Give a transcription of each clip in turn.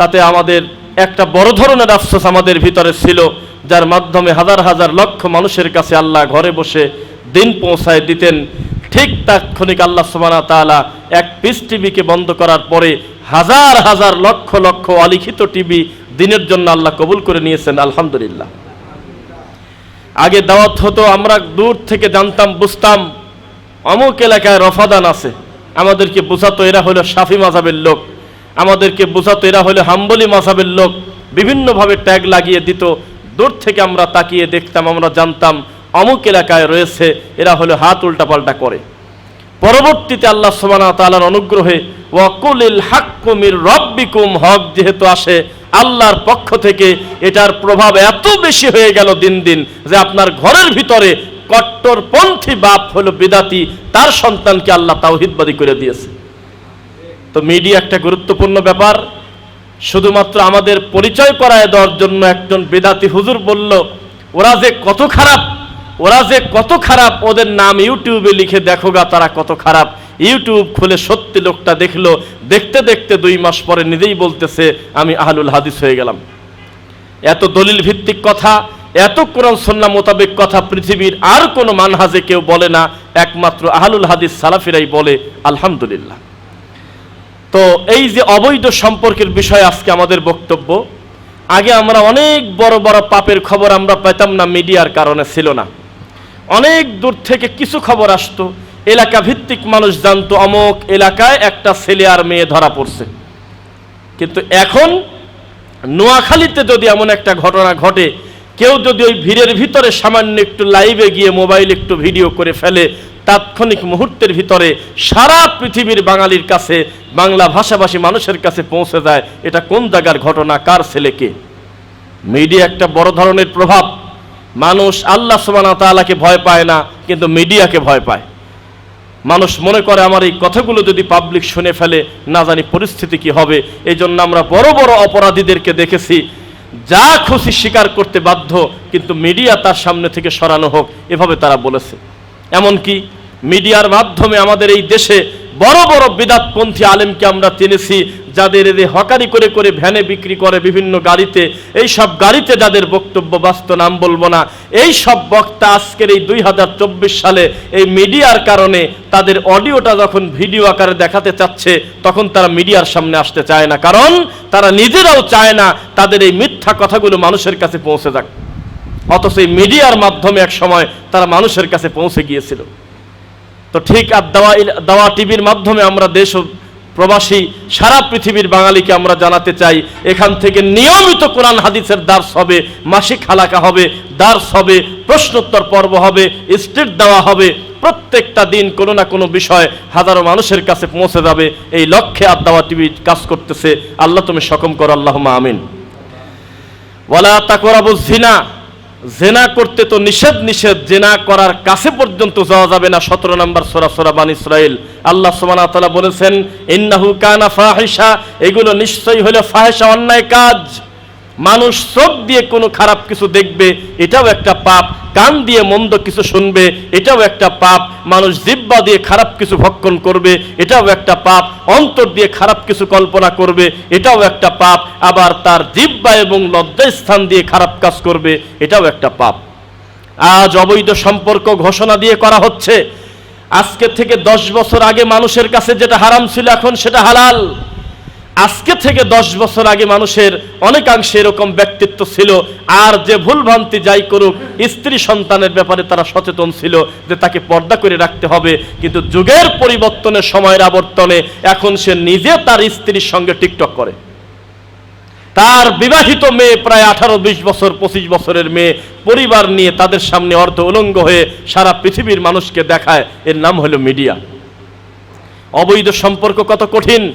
তাতে আমাদের একটা বড় ধরনের আফসোস আমাদের ভিতরে ছিল, যার মাধ্যমে হাজার হাজার লক্ষ মানুষের কাছে আল্লাহ ঘরে বসে দিন পৌঁছায় দিতেন। ঠিক তাৎক্ষণিক আল্লাহ সুবানা তাআলা এক পিস টিভিকে বন্ধ করার পরে হাজার হাজার লক্ষ লক্ষ অলিখিত টিভি দিনের জন্য আল্লাহ কবুল করে নিয়েছেন, আলহামদুলিল্লাহ। আগে দাওয়াত হতো, আমরা দূর থেকে জানতাম, বুঝতাম, অমুক এলাকায় রফাদান আছে। আমাদেরকে বোঝাতো, এরা হলো সাফি মাজাবের লোক। আমাদেরকে বোঝাতো, এরা হলে হাম্বলি মাসাবের লোক, বিভিন্নভাবে ট্যাগ লাগিয়ে দিত। দূর থেকে আমরা তাকিয়ে দেখতাম, আমরা জানতাম অমুক এলাকায় রয়েছে, এরা হলো হাত উল্টাপাল্টা করে। পরবর্তীতে আল্লাহ ওয়া তাআলার অনুগ্রহে ওয়াকুলিল হাক্কুমির রব্বিকুম, হক যেহেতু আসে, আল্লাহর পক্ষ থেকে এটার প্রভাব এত বেশি হয়ে গেল দিন দিন যে আপনার ঘরের ভিতরে কট্টরপন্থী বাপ হলো বিদাতি, তার সন্তানকে আল্লাহ তাওহিদবাদী করে দিয়েছে। তো মিডিয়া একটা গুরুত্বপূর্ণ ব্যাপার। শুধুমাত্র আমাদের পরিচয় করায় দেওয়ার জন্য একজন বেদাতি হুজুর বলল, ওরা যে কত খারাপ, ওরা যে কত খারাপ, ওদের নাম ইউটিউবে লিখে দেখো গা তারা কত খারাপ। ইউটিউব খুলে সত্যি লোকটা দেখল, দেখতে দেখতে দুই মাস পরে নিজেই বলতেছে, আমি আহলুল হাদিস হয়ে গেলাম। এত দলিল ভিত্তিক কথা, এত কোরআন সন্না মোতাবেক কথা পৃথিবীর আর কোনো মানহাজে কেউ বলে না, একমাত্র আহলুল হাদিস সালাফিরাই বলে, আলহামদুলিল্লাহ। তো এই যে অবৈধ সম্পর্কের বিষয়ে আজকে আমাদের বক্তব্য, আগে আমরা অনেক বড় বড় পাপের খবর আমরা পেতাম না, মিডিয়ার কারণে ছিল না। অনেক দূর থেকে কিছু খবর আসতো এলাকা ভিত্তিক মানুষ জানতো, অমুক এলাকায় একটা ছেলে আর মেয়ে ধরা পড়ছে। কিন্তু এখন নোয়াখালীতে যদি এমন একটা ঘটনা ঘটে, কেউ যদি ওই ভিড়ের ভিতরে সামান্য একটু লাইভে গিয়ে মোবাইল একটু ভিডিও করে ফেলে তাৎক্ষণিক মুহূর্তের ভিতরে সারা পৃথিবীর বাঙালির কাছে, বাংলা ভাষাভাষী মানুষের কাছে পৌঁছে যায়, এটা কোন জায়গার ঘটনা, কার ছেলেকে মিডিয়া একটা বড় ধরনের প্রভাব। মানুষ আল্লাহ সুবানা তাআলাকে ভয় পায় না, কিন্তু মিডিয়াকে ভয় পায়। মানুষ মনে করে, আমার এই কথাগুলো যদি পাবলিক শুনে ফেলে, না জানি পরিস্থিতি কি হবে। এই জন্য আমরা বড় বড় অপরাধীদেরকে দেখেছি। যা খুশি স্বীকার করতে বাধ্য, কিন্তু মিডিয়া তার সামনে থেকে সরানো হোক, এভাবে তারা বলেছে। এমনকি মিডিয়ার মাধ্যমে আমাদের এই দেশে বড় বড় বিদাতপন্থী আলেমকে আমরা চিনেছি, যাদের এদের হকারি করে করে ভ্যানে বিক্রি করে বিভিন্ন গাড়িতে, এই সব গাড়িতে যাদের বক্তব্য বাস্ত নাম বলব না, এই সব বক্তা আজকের এই দুই হাজার চব্বিশ সালে এই মিডিয়ার কারণে তাদের অডিওটা যখন ভিডিও আকারে দেখাতে চাচ্ছে, তখন তারা মিডিয়ার সামনে আসতে চায় না। কারণ তারা নিজেরাও চায় না তাদের এই মিথ্যা কথাগুলো মানুষের কাছে পৌঁছে যাক। অথচ এই মিডিয়ার মাধ্যমে এক সময় তারা মানুষের কাছে পৌঁছে গিয়েছিল। তো ঠিক আর দাওয়া দাওয়া টিভির মাধ্যমে আমরা দেশ প্রবাসী সারা পৃথিবীর বাঙালিকে আমরা জানাতে চাই, এখান থেকে নিয়মিত কোরআন হাদিসের দার্স হবে, মাসিক হালাকা হবে, দার্স হবে, প্রশ্নোত্তর পর্ব হবে স্টেট দেওয়া হবে, প্রত্যেকটা দিন কোনো না কোনো বিষয় হাজারো মানুষের কাছে পৌঁছে যাবে, এই লক্ষ্যে আর দাওয়া টিভি কাজ করতেছে। আল্লাহ তুমি সকম করো আল্লাহ আমিন। ওয়ালা তাকরাবু জিনা। জেনা করতে তো নিষেধ নিষেধ। জেনা করার কাছে পর্যন্ত যাওয়া যাবে না। সতেরো নম্বর সোরা সোরা বান ইসরায়েল আল্লাহ ওয়া বলেছেন, ইন্নাহু কানা ফাহিসা এগুলো নিশ্চয়ই হলে ফাহেসা অন্যায় কাজ। মানুষ চোখ দিয়ে কোনো খারাপ কিছু দেখবে, এটাও একটা পাপ। কান দিয়ে মন্দ কিছু শুনবে, এটাও একটা পাপ। মানুষ জিব্বা দিয়ে খারাপ কিছু ভক্ষণ করবে, এটাও একটা পাপ। অন্তর দিয়ে খারাপ কিছু কল্পনা করবে, এটাও একটা পাপ। আবার তার জিব্বা এবং লজ্জাস্থান দিয়ে খারাপ কাজ করবে, এটাও একটা পাপ। আজ অবৈধ সম্পর্ক ঘোষণা দিয়ে করা হচ্ছে। আজকে থেকে দশ বছর আগে মানুষের কাছে যেটা হারাম ছিল, এখন সেটা হালাল। আজকে থেকে দশ বছর আগে মানুষের অনেকাংশে এরকম ব্যক্তিত্ব ছিল। আর যে ভুলভ্রান্তি যাই করুক, স্ত্রী সন্তানের ব্যাপারে তারা সচেতন ছিল যে তাকে পর্দা করে রাখতে হবে। কিন্তু যুগের পরিবর্তনে সময়ের আবর্তনে এখন সে নিজে তার স্ত্রীর সঙ্গে টিকটক করে। তার বিবাহিত মেয়ে প্রায় আঠারো, বিশ বছর, পঁচিশ বছরের মেয়ে। পরিবার নিয়ে তাদের সামনে অর্ধ উলঙ্গ হয়ে সারা পৃথিবীর মানুষকে দেখায়। এর নাম হলো মিডিয়া। অবৈধ সম্পর্ক কত কঠিন?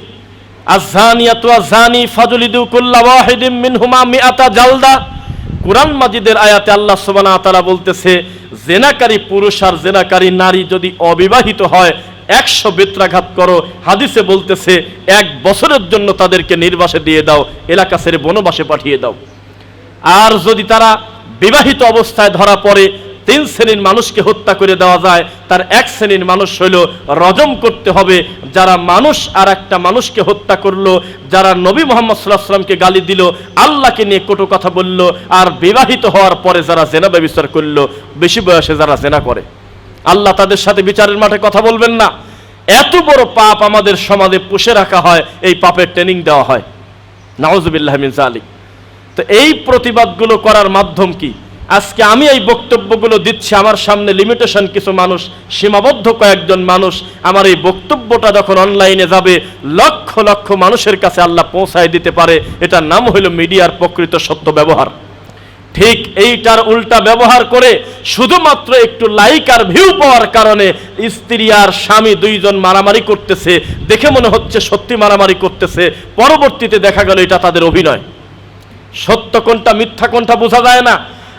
জালদা। আয়াতে আল্লাহ বলতেছে পুরুষ আর নারী যদি অবিবাহিত হয়, একশো বেত্রাঘাত করো। হাদিসে বলতেছে, এক বছরের জন্য তাদেরকে নির্বাসে দিয়ে দাও এলাকা ছেড়ে বনবাসে পাঠিয়ে দাও। আর যদি তারা বিবাহিত অবস্থায় ধরা পড়ে তিন শ্রেণির মানুষকে হত্যা করে দেওয়া যায়। তার এক শ্রেণির মানুষ হইল রজম করতে হবে। যারা মানুষ আর একটা মানুষকে হত্যা করল, যারা নবী মোহাম্মদ সাল্লাহ সাল্লামকে গালি দিল, আল্লাহকে নিয়ে কটু কথা বলল, আর বিবাহিত হওয়ার পরে যারা জেনা ব্যবচার করল, বেশি বয়সে যারা জেনা করে। আল্লাহ তাদের সাথে বিচারের মাঠে কথা বলবেন না। এত বড় পাপ আমাদের সমাজে পুষে রাখা হয়, এই পাপের ট্রেনিং দেওয়া হয়। মিন জালিক তো এই প্রতিবাদগুলো করার মাধ্যম কি? আজকে আমি এই বক্তব্যগুলো দিচ্ছি, আমার সামনে লিমিটেশন কিছু মানুষ, সীমাবদ্ধ কয়েকজন মানুষ, আমার এই বক্তব্যটা যখন অনলাইনে যাবে, লক্ষ লক্ষ মানুষের কাছে আল্লাহ পৌঁছায় দিতে পারে। এটার নাম হলো মিডিয়ার প্রকৃত সত্য ব্যবহার। ঠিক এইটার উল্টা ব্যবহার করে শুধুমাত্র একটু লাইক আর ভিউ পাওয়ার কারণে স্ত্রী আর স্বামী দুইজন মারামারি করতেছে, দেখে মনে হচ্ছে সত্যি মারামারি করতেছে। পরবর্তীতে দেখা গেল এটা তাদের অভিনয়। সত্য কোনটা, মিথ্যা কোনটা বোঝা যায় না।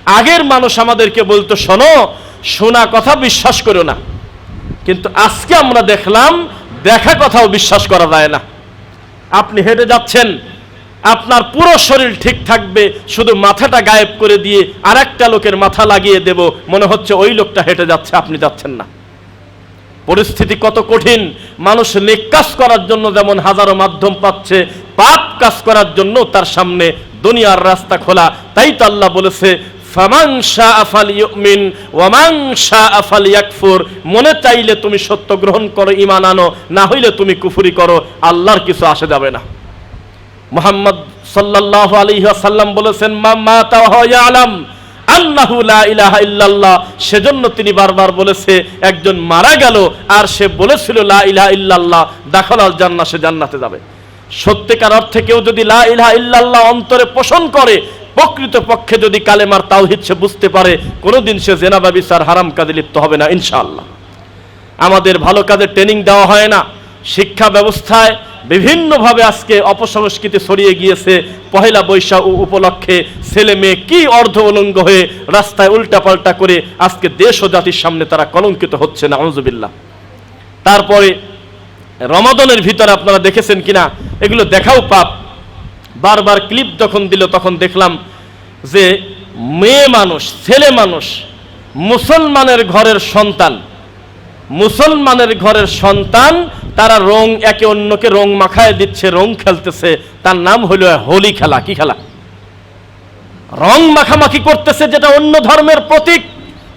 আগের মানুষ আমাদেরকে বলতো, শোনো, শোনা কথা বিশ্বাস করো না। কিন্তু আজকে আমরা দেখলাম, দেখা কথাও বিশ্বাস করা যায় না। আপনি হেঁটে যাচ্ছেন, আপনার পুরো শরীর ঠিক থাকবে, শুধু মাথাটা গায়েব করে দিয়ে আর একটা লোকের মাথা লাগিয়ে দেব। মনে হচ্ছে ওই লোকটা হেঁটে যাচ্ছে, আপনি যাচ্ছেন না। পরিস্থিতি কত কঠিন। মানুষ নেক কাজ করার জন্য যেমন হাজারো মাধ্যম পাচ্ছে, পাপ কাজ করার জন্য তার সামনে দুনিয়ার রাস্তা খোলা। তাই তো আল্লাহ বলেছে ফামান শাআ ফালিউমিন ওয়ামান শাআ ফালিয়াকফুর। মনে চাইলে তুমি সত্য গ্রহণ করো, ঈমান আনো, না হইলে তুমি কুফুরি করো, আল্লাহর কিছু আসে যাবে না। মোহাম্মদ সাল্লাল্লাহু আলাইহি ওয়াসাল্লাম বলেছেন, মা আল্লাহু লা ইলাহা ইল্লাল্লাহ। সেজন্য তিনি বারবার বলেছে, একজন মারা গেল আর সে বলেছিল লা ইলাহা ইল্লাল্লাহ, দাখাল আল জান্নাহ, সে জান্নাতে যাবে। সত্যিকার অর্থে কেউ যদি লা ইলাহা ইল্লাল্লাহ অন্তরে পোষণ করে প্রকৃত পক্ষে যদি কালেমার তাওহীদ সে বুঝতে পারে, কোনোদিন সে জেনা বা বিচার হারাম কাজে লিপ্ত হবে না, ইনশাআল্লাহ। আমাদের ভালো কাজে ট্রেনিং দেওয়া হয় না। শিক্ষা ব্যবস্থায় বিভিন্নভাবে আজকে অপসংস্কৃতি ছড়িয়ে গিয়েছে। পহেলা বৈশাখ উপলক্ষে ছেলে মেয়ে কি অর্ধ অলঙ্গ হয়ে রাস্তায় উল্টাপাল্টা করে আজকে দেশ ও জাতির সামনে তারা কলঙ্কিত হচ্ছে না আউজুবিল্লাহ তারপরে রমাদনের ভিতরে আপনারা দেখেছেন কিনা, এগুলো দেখাও পাপ। বারবার ক্লিপ যখন দিল, তখন দেখলাম যে মেয়ে মানুষ, ছেলে মানুষ, মুসলমানের ঘরের সন্তান। মুসলমানের ঘরের সন্তান, তারা রং একে অন্যকে রং মাখায় দিচ্ছে, রং খেলতেছে। তার নাম হলো হোলি খেলা। কি খেলা? রং মাখামাখি করতেছে যেটা অন্য ধর্মের প্রতীক।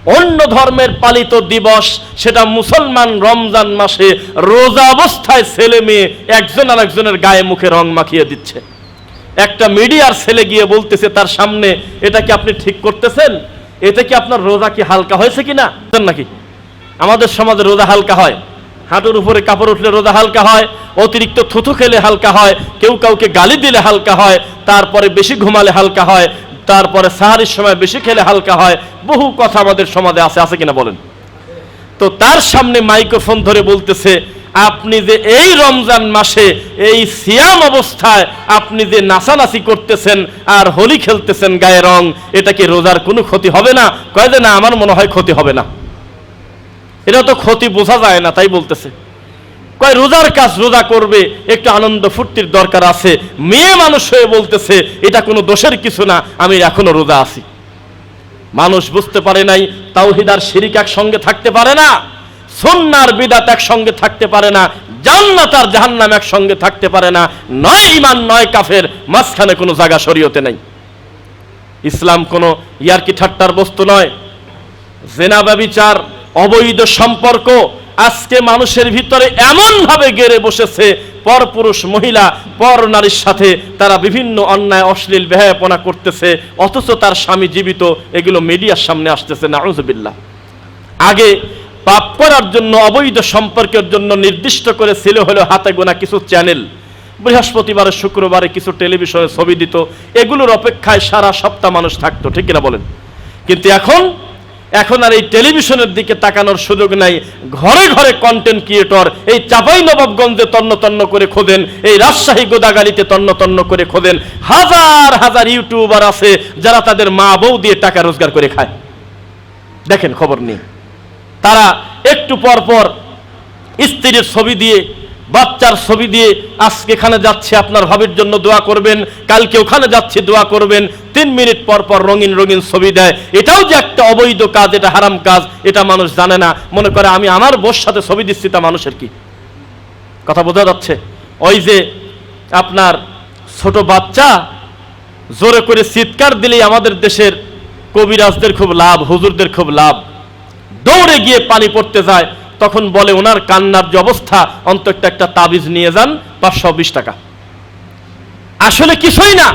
অন্য ধর্মের পালিত দিবস, সেটা মুসলমান রমজান মাসে রোজা অবস্থায় ছেলে মেয়ে একজন আর একজনের গায়ে মুখে রং মাখিয়ে দিচ্ছে। একটা মিডিয়ার ছেলে গিয়ে বলতেছে, তার সামনে এটা কি আপনি ঠিক করতেছেন? এতে কি আপনার রোজা কি হালকা হয়েছে কিনা? জানেন নাকি? আমাদের সমাজে রোজা হালকা হয়। হাঁটুর উপরে কাপড় উঠলে রোজা হালকা হয়, অতিরিক্ত থুথু খেলে হালকা হয়, কেউ কাউকে গালি দিলে হালকা হয়, তারপরে বেশি ঘুমালে হালকা হয়, তারপরে সাহারির সময় বেশি খেলে হালকা হয়, বহু কথা আমাদের সমাজে আছে আছে কিনা বলেন? তো তার সামনে মাইক্রোফোন ধরে বলতেছে আপনি যে এই রমজান মাসে, এই সিয়াম অবস্থায় আপনি যে নাচানাচি করতেছেন আর হোলি খেলতেছেন গায়ে রং, এটা কি রোজার কোনো ক্ষতি হবে না? কয় যে না, আমার মনে হয় ক্ষতি হবে না। এটা তো ক্ষতি বোঝা যায় না, তাই বলতেছে। কয়, রোজার কাজ রোজা করবে, একটু আনন্দ ফুর্তির দরকার আছে। মেয়ে মানুষ হয়ে বলতেছে, এটা কোনো দোষের কিছু না, আমি এখনও রোজা আছি। মানুষ বুঝতে পারে নাই তাওহিদার শিরিক একসঙ্গে থাকতে পারে না। সন্ন্যার বিদাত একসঙ্গে থাকতে পারে না, জান্নাত আর জাহান্নাম একসঙ্গে থাকতে পারে না, নয় ইমান নয় কাফের, মাঝখানে কোনো জায়গা শরীয়তে নাই। ইসলাম কোনো ইয়ারকি ঠাট্টার বস্তু নয়, জেনা ব্যবিচার, অবৈধ সম্পর্ক, আজকে মানুষের ভিতরে এমন ভাবে গেড়ে বসেছে পরপুরুষ মহিলা, পর নারীর সাথে তারা বিভিন্ন অন্যায়, অশ্লীল বেহায়াপনা করতেছে, অথচ তার স্বামী জীবিত, এগুলো মিডিয়ার সামনে আসতেছে, নাউজুবিল্লাহ। আগে পাপ করার জন্য, অবৈধ সম্পর্কের জন্য নির্দিষ্ট করে ছিল হলো হাতে গোনা কিছু চ্যানেল বৃহস্পতিবারে, শুক্রবারে কিছু টেলিভিশনে ছবি দিত। এগুলোর অপেক্ষায় সারা সপ্তাহ মানুষ থাকতো, ঠিক কিনা বলেন? কিন্তু এখন এখন আর এই টেলিভিশনের দিকে তাকানোর সুযোগ নাই। ঘরে ঘরে কন্টেন্ট ক্রিয়েটর এই চাপাই নবাবগঞ্জে তন্ন তন্ন করে খোদেন, এই রাজশাহী গোদাগালিতে তন্ন তন্ন করে খোদেন। হাজার হাজার ইউটিউবার আছে যারা তাদের মা বউ দিয়ে টাকা রোজগার করে খায়। দেখেন খবর নেই তারা একটু পর পর স্ত্রীর ছবি দিয়ে, বাচ্চার ছবি দিয়ে, আজকে এখানে যাচ্ছে, আপনার ভাবির জন্য দোয়া করবেন, কালকে ওখানে যাচ্ছে, দোয়া করবেন, তিন মিনিট পর পর রঙিন রঙিন ছবি দেয়। এটাও যে একটা অবৈধ কাজ, এটা হারাম কাজ, এটা মানুষ জানে না। মনে করে আমি আমার বোর সাথে ছবি দিচ্ছি, তা মানুষের কি? কথা বোঝা যাচ্ছে? ওই যে আপনার ছোট বাচ্চা, জোরে করে চিৎকার দিলেই আমাদের দেশের কবিরাজদের খুব লাভ, হুজুরদের খুব লাভ। দৌড়ে গিয়ে পানি পড়তে যায়, তখন বলে ওনার কান্নার যে অবস্থা অন্তত একটা তাবিজ নিয়ে যান, পাঁচশো বিশ টাকা। আসলে কিছুই না,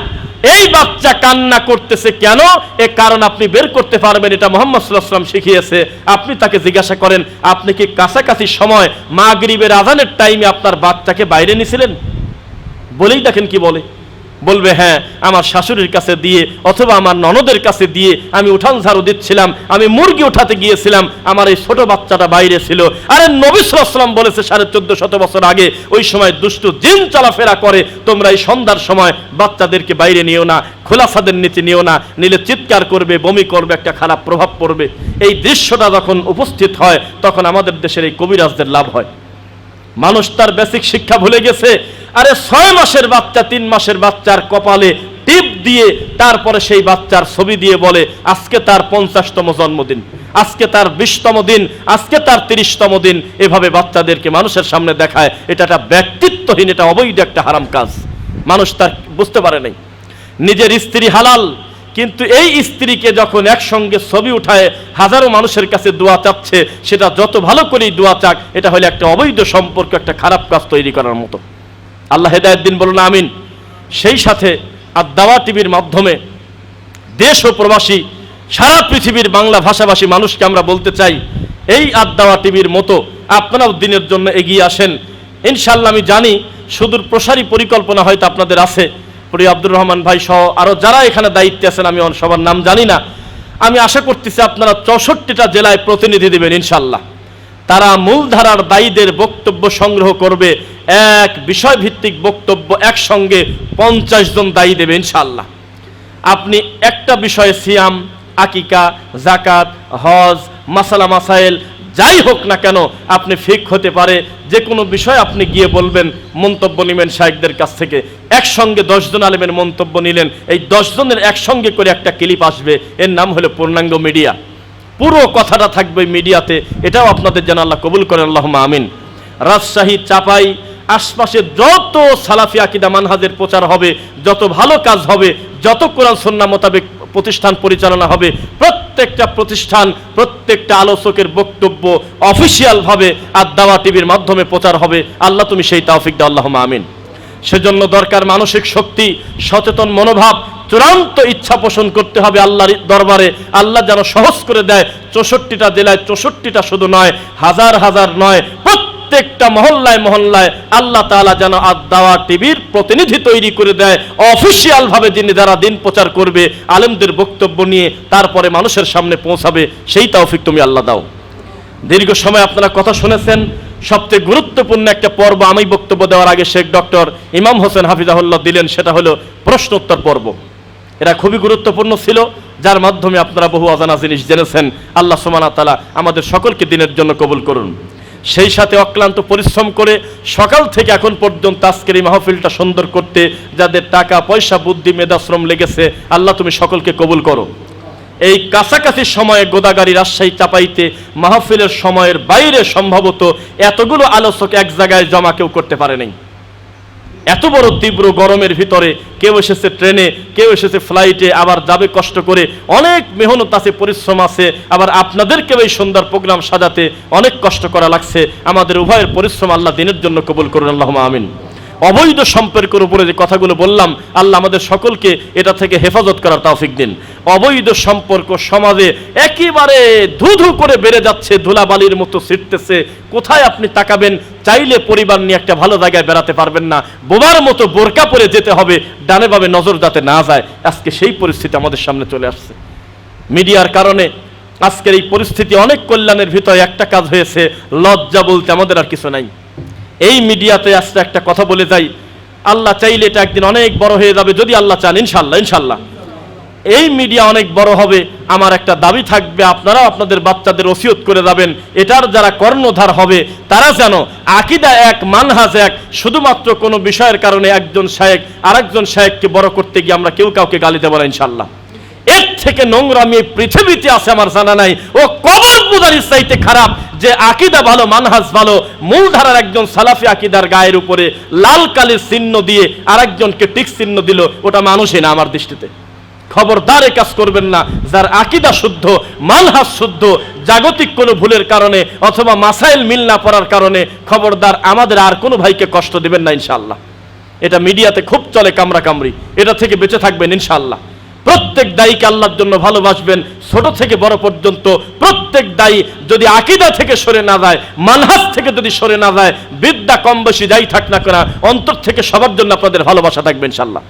এই বাচ্চা কান্না করতেছে কেন? এ কারণ আপনি বের করতে পারবেন, এটা মোহাম্মদ সাল্লাহাম শিখিয়েছে। আপনি তাকে জিজ্ঞাসা করেন, আপনি কি কাছাকাছি সময় মা গরিবের আজানের টাইমে আপনার বাচ্চাকে বাইরে নিছিলেন? বলেই দেখেন কি বলে। বলবে হ্যাঁ আমার শাশুড়ির কাছে দিয়ে অথবা আমার ননদের কাছে দিয়ে আমি উঠান ঝাড়ু দিচ্ছিলাম, আমি মুরগি উঠাতে গিয়েছিলাম, আমার এই ছোট বাচ্চাটা বাইরে ছিল। আরে নবী সাল্লাম বলেছে, সাড়ে চোদ্দ শত বছর আগে, ওই সময় দুষ্টু জিন চলাফেরা করে, তোমরা এই সন্ধ্যার সময় বাচ্চাদেরকে বাইরে নিও না খোলা ছাদের নিচে নিও না, নিলে চিৎকার করবে, বমি করবে, একটা খারাপ প্রভাব পড়বে। এই দৃশ্যটা যখন উপস্থিত হয়, তখন আমাদের দেশের এই কবিরাজদের লাভ হয়। মানুষ তার বেসিক শিক্ষা ভুলে গেছে। আরে ছয় মাসের বাচ্চা, তিন মাসের বাচ্চার কপালে টিপ দিয়ে তারপরে সেই বাচ্চার ছবি দিয়ে বলে, আজকে তার পঞ্চাশতম জন্মদিন, আজকে তার বিশতম দিন, আজকে তার তিরিশতম দিন। এভাবে বাচ্চাদেরকে মানুষের সামনে দেখায়। এটা একটা ব্যক্তিত্বহীন, এটা অবৈধ একটা হারাম কাজ। মানুষ তার বুঝতে পারে নাই। নিজের স্ত্রী হালাল কিন্তু এই স্ত্রীকে যখন একসঙ্গে ছবি উঠায়, হাজারো মানুষের কাছে দোয়া চাচ্ছে, সেটা যত ভালো করেই দোয়া চাক, এটা হলো একটা অবৈধ সম্পর্ক, একটা খারাপ কাজ তৈরি করার মতো। আল্লাহ হেদায়ত দিন, বলুন আমিন। সেই সাথে আর দাওয়া টিভির মাধ্যমে দেশ ও প্রবাসী, সারা পৃথিবীর বাংলা ভাষাভাষী মানুষকে আমরা বলতে চাই, এই আদাওয়া টিভির মতো আপনারাও দিনের জন্য এগিয়ে আসেন। ইনশাল্লাহ আমি জানি সুদূর প্রসারী পরিকল্পনা হয়তো আপনাদের আছে প্রিয় আব্দুর রহমান ভাই সহ আরও যারা এখানে দায়িত্বে আছেন, আমি সবার নাম জানি না। আমি আশা করতেছি আপনারা চৌষট্টিটা জেলায় প্রতিনিধি দেবেন ইনশাল্লাহ তারা মূলধারার দায়ীদের বক্তব্য সংগ্রহ করবে, এক বিষয়ভিত্তিক বক্তব্য একসঙ্গে পঞ্চাশ জন দায়ী দেবে ইনশাল্লাহ আপনি একটা বিষয়ে সিয়াম, আকিকা জাকাত হজ, মাসালা, মাসাইল যাই হোক না কেন, আপনি ফিক হতে পারে। যে কোনো বিষয় আপনি গিয়ে বলবেন, মন্তব্য নেবেন শাহেকদের কাছ থেকে। একসঙ্গে দশজন আলেমের মন্তব্য নিলেন, এই দশজনের একসঙ্গে করে একটা ক্লিপ আসবে। এর নাম হলো পূর্ণাঙ্গ মিডিয়া। পুরো কথাটা থাকবে মিডিয়াতে, এটাও আপনাদের যেন আল্লাহ কবুল করেন আল্লাহ আমিন। রাজশাহী, চাপাই, আশপাশে যত সালাফি আকিদা মানহাজের প্রচার হবে, যত ভালো কাজ হবে, যত কোরআন সন্না মোতাবেক প্রতিষ্ঠান পরিচালনা হবে প্রত্যেকটা প্রতিষ্ঠান, প্রত্যেকটা আলোচকের বক্তব্য অফিসিয়ালভাবে আর দাওয়া টিভির মাধ্যমে প্রচার হবে। আল্লাহ তুমি সেই তাওফিক দাও আল্লাহ আমিন। সেজন্য দরকার মানসিক শক্তি, সচেতন মনোভাব, চূড়ান্ত ইচ্ছা পোষণ করতে হবে আল্লাহর দরবারে। আল্লাহ যেন সহজ করে দেয়, চৌষট্টিটা জেলায় চৌষট্টিটা শুধু নয়, হাজার হাজার নয় প্রত্যেকটা মহল্লায় মহল্লায় আল্লাহ তাআলা যেন আদাওয়া টিভির প্রতিনিধি তৈরি করে দেয় অফিসিয়াল ভাবে যিনি যারা দিন প্রচার করবে, আলেমদের বক্তব্য নিয়ে তারপরে মানুষের সামনে পৌঁছাবে, সেই তৌফিক তুমি আল্লাহ দাও। দীর্ঘ সময় আপনারা কথা শুনেছেন, সবচেয়ে গুরুত্বপূর্ণ একটা পর্ব আমি বক্তব্য দেওয়ার আগে শেখ ডক্টর ইমাম হোসেন হাফিজাহুল্লাহ দিলেন, সেটা হলো প্রশ্নোত্তর পর্ব। এটা খুবই গুরুত্বপূর্ণ ছিল, যার মাধ্যমে আপনারা বহু অজানা জিনিস জেনেছেন। আল্লাহ সুমানা তালা আমাদের সকলকে দিনের জন্য কবুল করুন। সেই সাথে অক্লান্ত পরিশ্রম করে সকাল থেকে এখন পর্যন্ত আজকের এই মাহফিলটা সুন্দর করতে যাদের টাকা, পয়সা, বুদ্ধি, মেধাশ্রম লেগেছে, আল্লাহ তুমি সকলকে কবুল করো। এই কাছাকাছি সময়ে গোদাগাড়ি রাজশাহী চাপাইতে মাহফিলের সময়ের বাইরে সম্ভবত এতগুলো আলোচক এক জায়গায় জমা কেউ করতে পারেনি। এত বড় তীব্র গরমের ভিতরে কেউ এসেছে ট্রেনে, কেউ এসেছে ফ্লাইটে আবার যাবে কষ্ট করে। অনেক মেহনত আছে, পরিশ্রম আছে, আবার আপনাদেরকেও এই সুন্দর প্রোগ্রাম সাজাতে অনেক কষ্ট করা লাগছে। আমাদের উভয়ের পরিশ্রম আল্লাহ দিনের জন্য কবুল করুন আল্লাহ আমিন। অবৈধ সম্পর্কের উপরে যে কথাগুলো বললাম, আল্লাহ আমাদের সকলকে এটা থেকে হেফাজত করার তৌফিক দিন। অবৈধ সম্পর্ক সমাজে একেবারে ধু ধু করে বেড়ে যাচ্ছে, ধুলাবালির মতো ছিটতেছে। কোথায় আপনি তাকাবেন? চাইলে পরিবার নিয়ে একটা ভালো জায়গায় বেড়াতে পারবেন না। বোমার মতো বোরকা পরে যেতে হবে, ডানে ভাবে নজর যাতে না যায়। আজকে সেই পরিস্থিতি আমাদের সামনে চলে আসছে। মিডিয়ার কারণে আজকের এই পরিস্থিতি অনেক কল্যাণের ভিতরে একটা কাজ হয়েছে, লজ্জা বলতে আমাদের আর কিছু নাই। এই মিডিয়াতে আসতে একটা কথা বলে যাই, আল্লাহ চাইলে এটা একদিন অনেক বড় হয়ে যাবে, যদি আল্লাহ চান ইনশাল্লাহ ইনশাল্লাহ এই মিডিয়া অনেক বড় হবে, আমার একটা দাবি থাকবে, আপনারাও আপনাদের বাচ্চাদের ওসিয়ত করে যাবেন, এটার যারা কর্ণধার হবে, তারা যেন আকিদা এক, মানহাজ এক, শুধুমাত্র কোনো বিষয়ের কারণে একজন শায়েক আর একজন শায়েককে বড় করতে গিয়ে আমরা কেউ কাউকে গালি দেবো না ইনশাল্লাহ এর থেকে নোংরামি পৃথিবীতে আছে, আমার জানা নাই। ও কবর পূজার চাইতে খারাপ যে আকিদা ভালো, মানহাজ ভালো, মূলধারার একজন সালাফি আকিদার গায়ের উপরে লাল কালির চিহ্ন দিয়ে আরেকজনকে টিক চিহ্ন দিল, ওটা মানুষই না আমার দৃষ্টিতে। খবরদার কাজ করবেন না, যার আকিদা শুদ্ধ, মানহাজ শুদ্ধ, জাগতিক কোনো ভুলের কারণে অথবা মাসাইল মিল না পড়ার কারণে খবরদার আমাদের আর কোনো ভাইকে কষ্ট দিবেন না ইনশাআল্লাহ। এটা মিডিয়াতে খুব চলে কামড়া কামড়ি এটা থেকে বেঁচে থাকবেন ইনশাআল্লাহ। প্রত্যেক দায়ীকে আল্লাহর জন্য ভালোবাসবেন। ছোট থেকে বড় পর্যন্ত প্রত্যেক দায়ী যদি আকিদা থেকে সরে না যায়, মানহাজ থেকে যদি সরে না যায়, বিদ্যা কম বেশি যাই থাক না কেনা, অন্তর থেকে সবার জন্য আপনাদের ভালোবাসা থাকবে ইনশাল্লাহ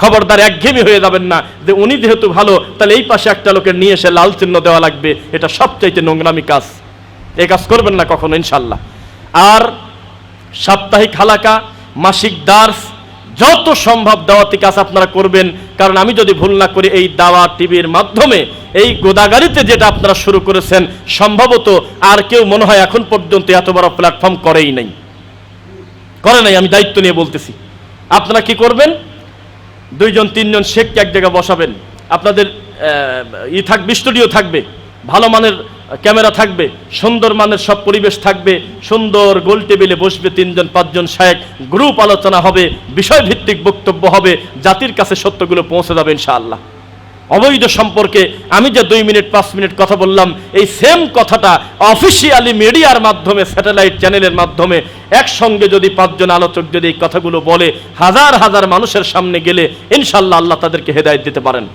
খবরদার একঘেয়েমি হয়ে যাবেন না যে উনি যেহেতু ভালো, তাহলে এই পাশে একটা লোকের নিয়ে এসে লাল চিহ্ন দেওয়া লাগবে, এটা সবচাইতে নোংরামি কাজ। এ কাজ করবেন না কখনো ইনশাল্লাহ আর সাপ্তাহিক হালাকা, মাসিক দার্স যত সম্ভব দাওয়াতি কাজ আপনারা করবেন, কারণ আমি যদি ভুল না করি, এই দাওয়া টিভির মাধ্যমে, এই গোদাগাড়িতে যেটা আপনারা শুরু করেছেন, সম্ভবত আর কেউ মনে হয় এখন পর্যন্ত এত বড় প্ল্যাটফর্ম করেই নাই। করে নাই, আমি দায়িত্ব নিয়ে বলতেছি। আপনারা কি করবেন? দুইজন, তিনজন শেখকে এক জায়গায় বসাবেন। আপনাদের ই থাকবে স্টুডিও থাকবে। ভালো মানের ক্যামেরা থাকবে, সুন্দর মানের সব পরিবেশ থাকবে, সুন্দর গোল টেবিলে বসবে তিনজন, পাঁচজন শায়েক। গ্রুপ আলোচনা হবে, বিষয়ভিত্তিক বক্তব্য হবে, জাতির কাছে সত্যগুলো পৌঁছে যাবে ইনশাআল্লাহ। অবৈধ সম্পর্কে আমি যে দুই মিনিট, পাঁচ মিনিট কথা বললাম, এই সেম কথাটা অফিসিয়ালি মিডিয়ার মাধ্যমে স্যাটেলাইট চ্যানেলের মাধ্যমে, একসঙ্গে যদি পাঁচজন আলোচক যদি এই কথাগুলো বলে, হাজার হাজার মানুষের সামনে গেলে ইনশাল্লাহ আল্লাহ তাদেরকে হেদায়েত দিতে পারেন।